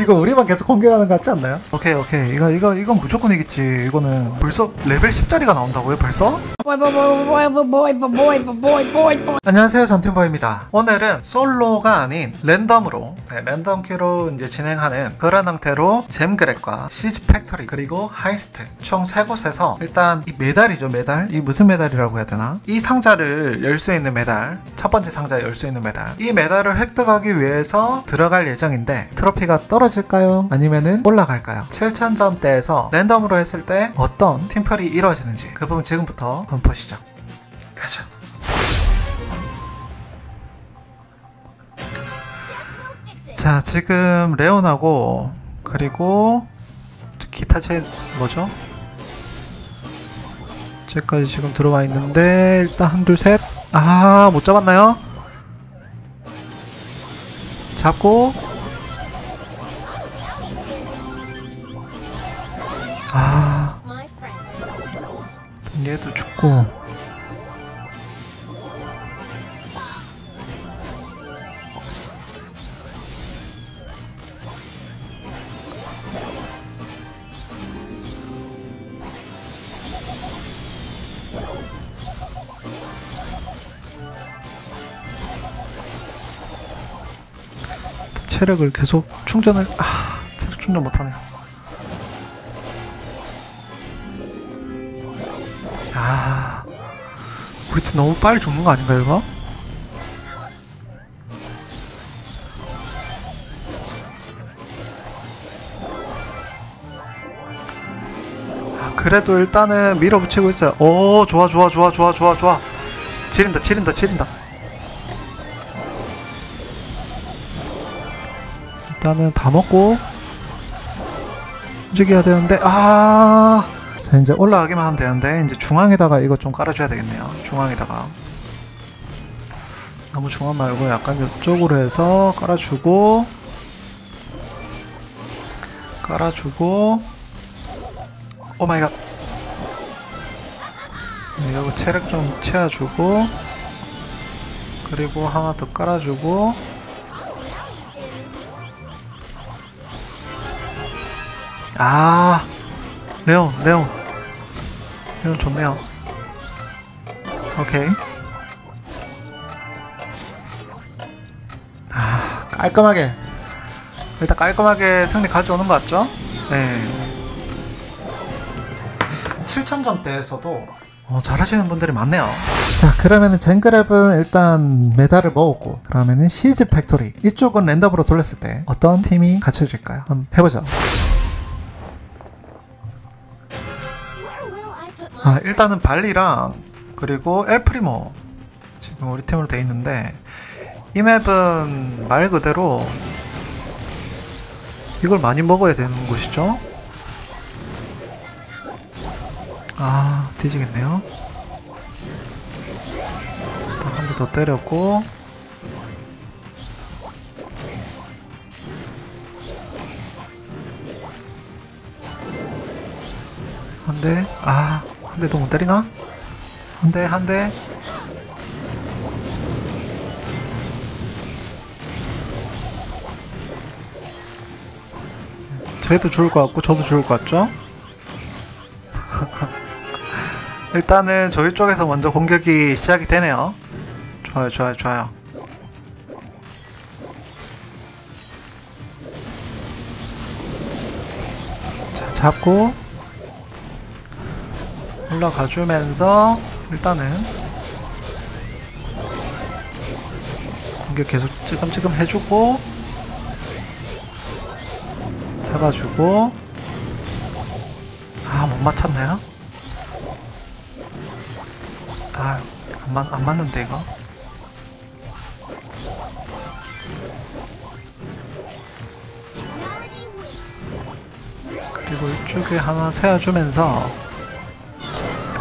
이거 우리만 계속 공격하는 것 같지 않나요? 오케이 오케이. 이거 이거 이건 무조건 이겠지. 이거는 벌써 레벨 10짜리가 나온다고요 벌써? 안녕하세요 잠팀버입니다. 오늘은 솔로가 아닌 랜덤으로 네, 랜덤 큐로 이제 진행하는 그런 형태로 잼그렉과 시즈 팩토리 그리고 하이스트. 총 세 곳에서 일단 이 메달이죠 메달. 이 무슨 메달이라고 해야 되나? 이 상자를 열 수 있는 메달. 첫 번째 상자 열 수 있는 메달. 이 메달을 획득하기 위해서 들어갈 예정인데 트로피가 떠 떨어질까요? 아니면은 올라갈까요? 7000점대에서 랜덤으로 했을 때 어떤 팀플이 이루어지는지 그 부분 지금부터 한번 보시죠. 가죠. 자 지금 레온하고 그리고 기타 체 뭐죠? 쟤까지 지금 들어와 있는데 일단 한둘 셋 아 못 잡았나요? 잡고 얘도 죽고. 체력을 계속 충전을 아 체력 충전 못하네요 아 우리 팀 너무 빨리 죽는 거 아닌가 이거? 아 그래도 일단은 밀어붙이고 있어요 오 좋아 좋아 좋아 좋아 좋아 좋아 지린다 지린다 지린다 일단은 다 먹고 움직여야 되는데 아. 자 이제 올라가기만 하면 되는데 이제 중앙에다가 이거 좀 깔아줘야 되겠네요. 중앙에다가. 너무 중앙 말고 약간 이쪽으로 해서 깔아주고 깔아주고 오마이갓. 네, 여기 체력 좀 채워주고 그리고 하나 더 깔아주고 아 레온 레온 레온 좋네요 오케이 아 깔끔하게 일단 깔끔하게 승리 가져오는 것 같죠? 네 7000점대에서도 어, 잘하시는 분들이 많네요. 자, 그러면은 젠그랩은 일단 메달을 먹었고, 그러면은 시즈 팩토리 이쪽은 랜덤으로 돌렸을 때 어떤 팀이 갖춰질까요? 한번 해보죠. 아, 일단은 발리랑 그리고 엘프리모 지금 우리 팀으로 돼 있는데 이 맵은 말 그대로 이걸 많이 먹어야 되는 곳이죠. 아, 뒤지겠네요. 한 대 더 때렸고 한 대, 아, 한대더못 때리나? 한 대, 한 대. 쟤도 죽을 것 같고, 저도 죽을 것 같죠? 일단은 저희 쪽에서 먼저 공격이 시작이 되네요. 좋아요, 좋아요, 좋아요. 자, 잡고 올라가 주면서 일단은 공격 계속 찌금찌금 해주고 잡아주고 아 못 맞췄나요? 아 안 맞, 안 맞는데 이거 그리고 이쪽에 하나 세워주면서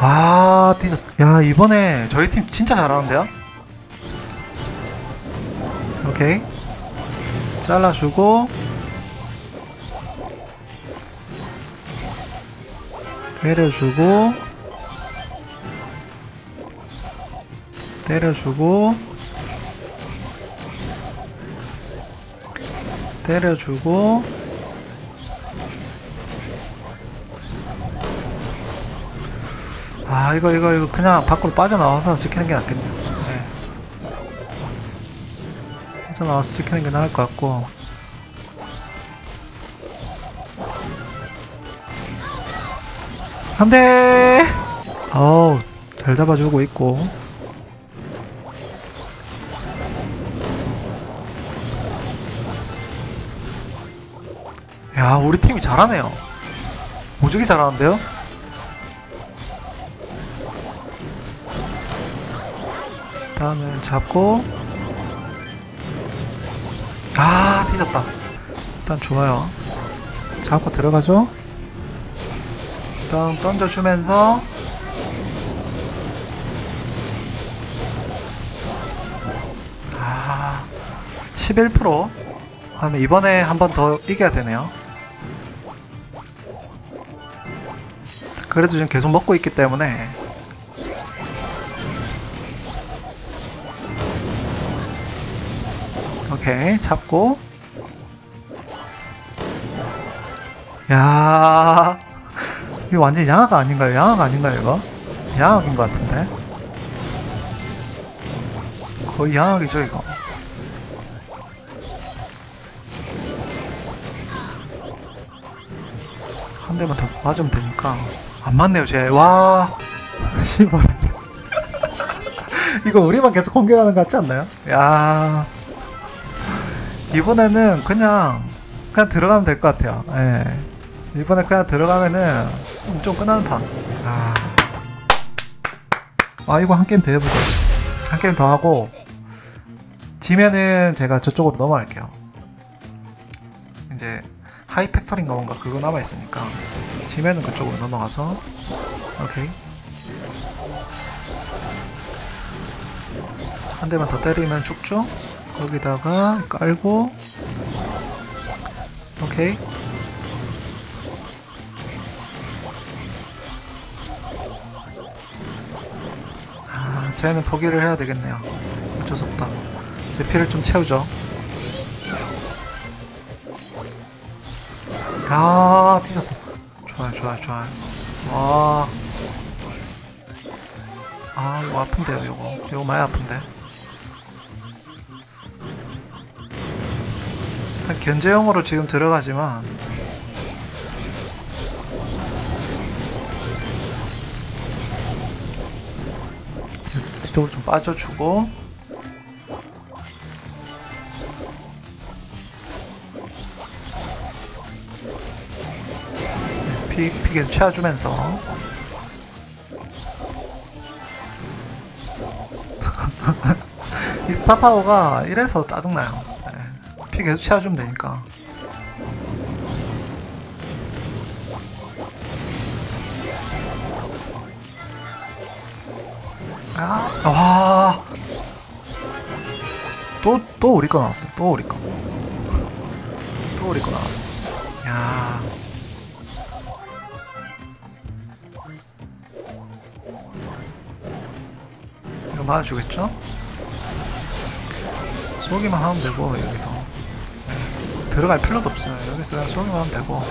아, 뒤졌어. 야, 이번에 저희 팀 진짜 잘하는데요? 오케이. 잘라주고. 때려주고. 때려주고. 때려주고 아 이거 이거 이거 그냥 밖으로 빠져나와서 지키는 게 낫겠네요. 네. 빠져나와서 지키는 게 나을 것 같고. 안돼! 어우 잘 잡아주고 있고. 야 우리 팀이 잘하네요. 무지개 잘하는데요 일단은 잡고. 아 뒤졌다. 일단 좋아요. 잡고 들어가죠. 일단 던져주면서. 아, 11% 다음에 이번에 한 번 더 이겨야 되네요. 그래도 지금 계속 먹고 있기 때문에 오케이 잡고. 야. 이거 완전 양아가 아닌가요? 양아가 아닌가요 이거? 양악인 것 같은데? 거의 양악이죠 이거. 한 대만 더 맞으면 되니까. 안 맞네요 쟤와. 씨발. 이거 우리만 계속 공격하는 것 같지 않나요? 야 이번에는 그냥 그냥 들어가면 될 것 같아요. 예. 이번에 그냥 들어가면은 좀 끝나는 판. 아. 아 이거 한 게임 더 해보자 한 게임 더 하고 지면은 제가 저쪽으로 넘어갈게요. 이제 하이 팩터링가 뭔가 그거 남아있으니까 지면은 그쪽으로 넘어가서 오케이. 한 대만 더 때리면 죽죠 거기다가 깔고 오케이. 아 쟤는 포기를 해야 되겠네요. 어쩔 수 없다. 제 피를 좀 채우죠. 아 뒤졌어. 좋아요 좋아요 좋아요. 와. 아 이거 아픈데요 이거. 이거 많이 아픈데 일단 견제용으로 지금 들어가지만. 뒤쪽으로 좀 빠져주고. 피, 피 계속 채워주면서. 이 스타파워가 이래서 짜증나요 네. 피 계속 채워주면 되니까 아, 와. 또, 또 우리 거 나왔어. 또 우리 거. 또 우리 거 나왔어. 야. 이거 맞아주겠죠? 쏘기만 하면 되고, 여기서. 네. 들어갈 필요도 없어요. 여기서 그냥 쏘기만 하면 되고.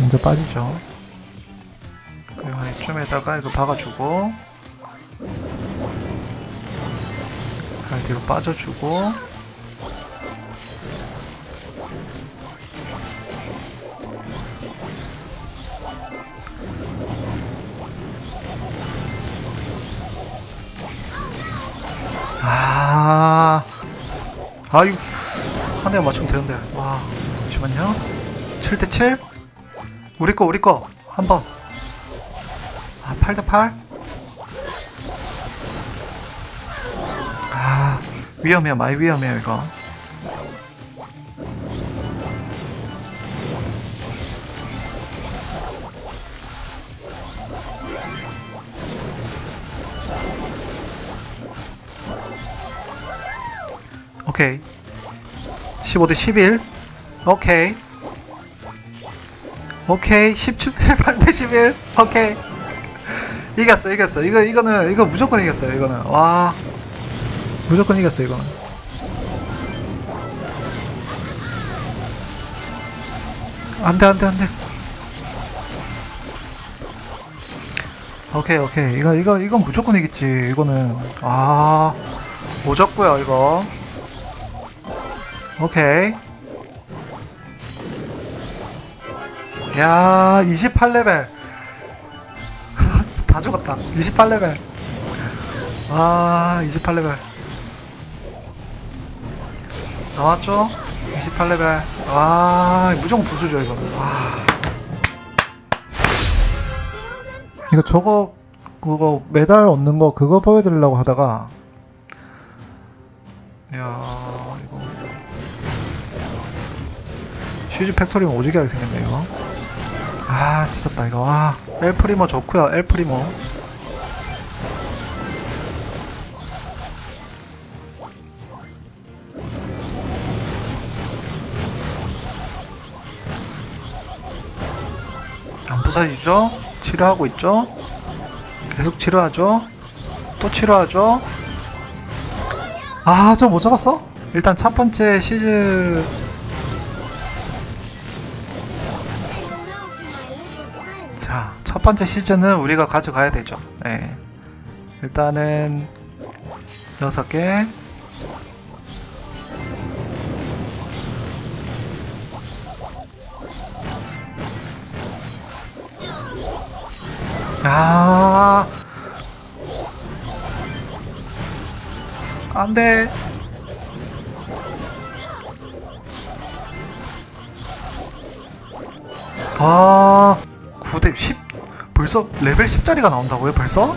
먼저 빠지죠. 그리고 한 이쯤에다가 이거 박아주고, 발 뒤로 빠져주고, 아, 아유, 한 대만 맞추면 되는데. 와, 잠시만요. 7대 7? 우리 거, 우리 거. 한 번. 아, 8대 8? 아, 위험해요. 많이 위험해요, 이거. 15대 11 오케이. 오케이. 18대 11 오케이. 이겼어 이겼어. 이거 이거는 이거 무조건 이겼어요 이거는. 와. 무조건 이겼어 이거는. 안돼 안돼 안돼. 오케이 오케이. 이거 이거 이건 무조건 이겠지 이거는. 아 오졌고요 이거 오케이. 야 28레벨. 다 죽었다. 28레벨. 아 28레벨. 나왔죠? 28레벨. 와 무조건 부수죠 이거는 와 이거 저거 그거 메달 얻는 거 그거 보여드리려고 하다가 야 이거 슈즈 팩토리면 오지게 하게 생겼네 이거 아 뒤졌다 이거 아 엘프리모 좋구요 엘프리모 안 부서지죠? 치료하고 있죠? 계속 치료하죠? 또 치료하죠? 아, 저 못 잡았어? 일단 첫 번째 시즈 자, 첫 번째 시즌은 우리가 가져가야 되죠. 예. 일단은 여섯 개. 아, 안 돼. 아, 9대 10? 벌써 레벨 10짜리가 나온다고요? 벌써?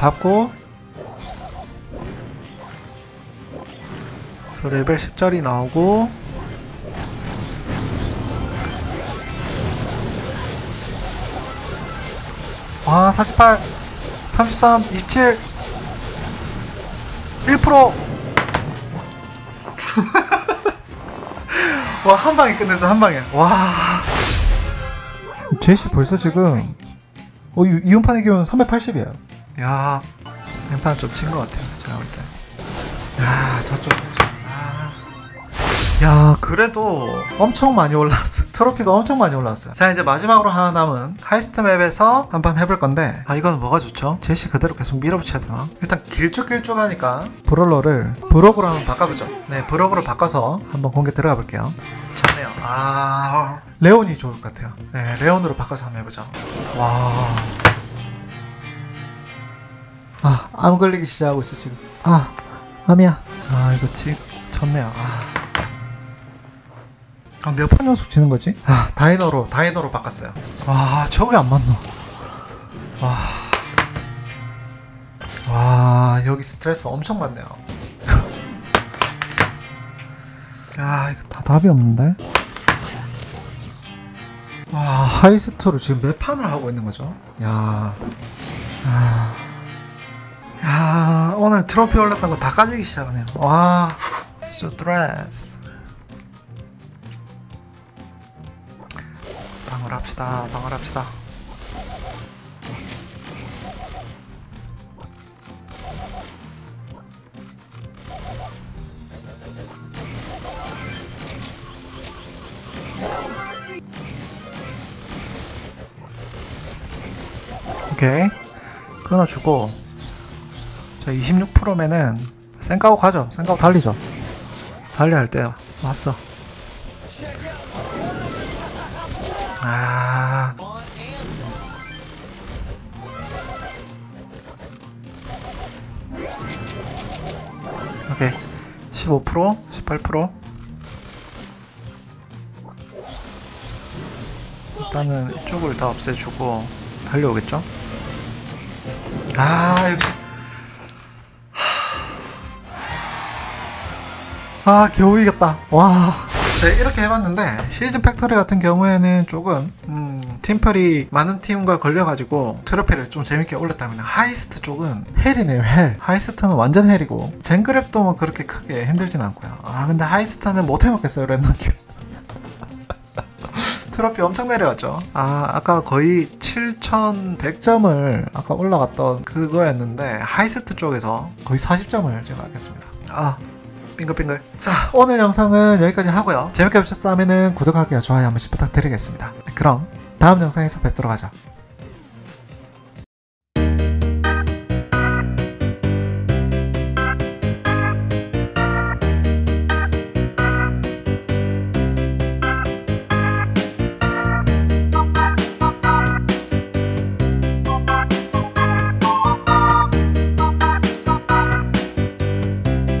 잡고 그래서 레벨 10짜리 나오고 와, 48, 33, 27, 1%. 와, 한 방에 끝냈어, 한 방에. 와. 제시 벌써 지금, 어, 이, 이연판 이기면 380이에요. 야, 연판은 좀친 것 같아요, 제가 볼 때. 야, 저쪽. 야, 그래도 엄청 많이 올라왔어. 트로피가 엄청 많이 올라왔어요. 자, 이제 마지막으로 하나 남은 하이스트 맵에서 한번 해볼 건데, 아, 이거는 뭐가 좋죠? 제시 그대로 계속 밀어붙여야 되나? 일단 길쭉길쭉 하니까, 브롤러를 브록으로 한번 바꿔보죠. 네, 브록으로 바꿔서 한번 공개 들어가 볼게요. 좋네요. 아, 레온이 좋을 것 같아요. 네, 레온으로 바꿔서 한번 해보죠. 와. 아, 암 걸리기 시작하고 있어, 지금. 아, 암이야. 아, 이거 지금 졌네요. 아. 아, 몇 판 연속 지는 거지? 아, 다이너로, 다이너로 바꿨어요. 와, 저게 안 맞노. 와. 와, 여기 스트레스 엄청 많네요. 야, 이거 다 답이 없는데? 와, 하이스토로 지금 몇 판을 하고 있는 거죠? 야. 아. 야, 오늘 트로피 올렸던 거 다 까지기 시작하네요. 와, 스트레스. 방을 합시다. 방을 합시다. 오케이. 끊어주고. 자, 26%면은 생까고 가죠. 생까고 달리죠. 달려야 할 때 왔어. 아. 오케이. 15%, 18%. 일단은 이쪽을 다 없애주고 달려오겠죠? 아, 역시. 아, 겨우 이겼다. 와. 네, 이렇게 해봤는데 시즌 팩토리 같은 경우에는 조금 음, 팀플이 많은 팀과 걸려가지고 트로피를 좀 재밌게 올렸다면 하이스트 쪽은 헬이네요 헬 하이스트는 완전 헬이고 젠그랩도 뭐 그렇게 크게 힘들진 않고요 아 근데 하이스트는 못 해먹겠어요 랜덤 킬 트로피 엄청 내려왔죠. 아, 아까 거의 7,100점을 아까 올라갔던 그거였는데 하이스트 쪽에서 거의 40점을 제가 하겠습니다. 아, 빙글빙글. 자, 오늘 영상은 여기까지 하고요. 재밌게 보셨다면 구독하기와 좋아요 한 번씩 부탁드리겠습니다. 네, 그럼 다음 영상에서 뵙도록 하죠.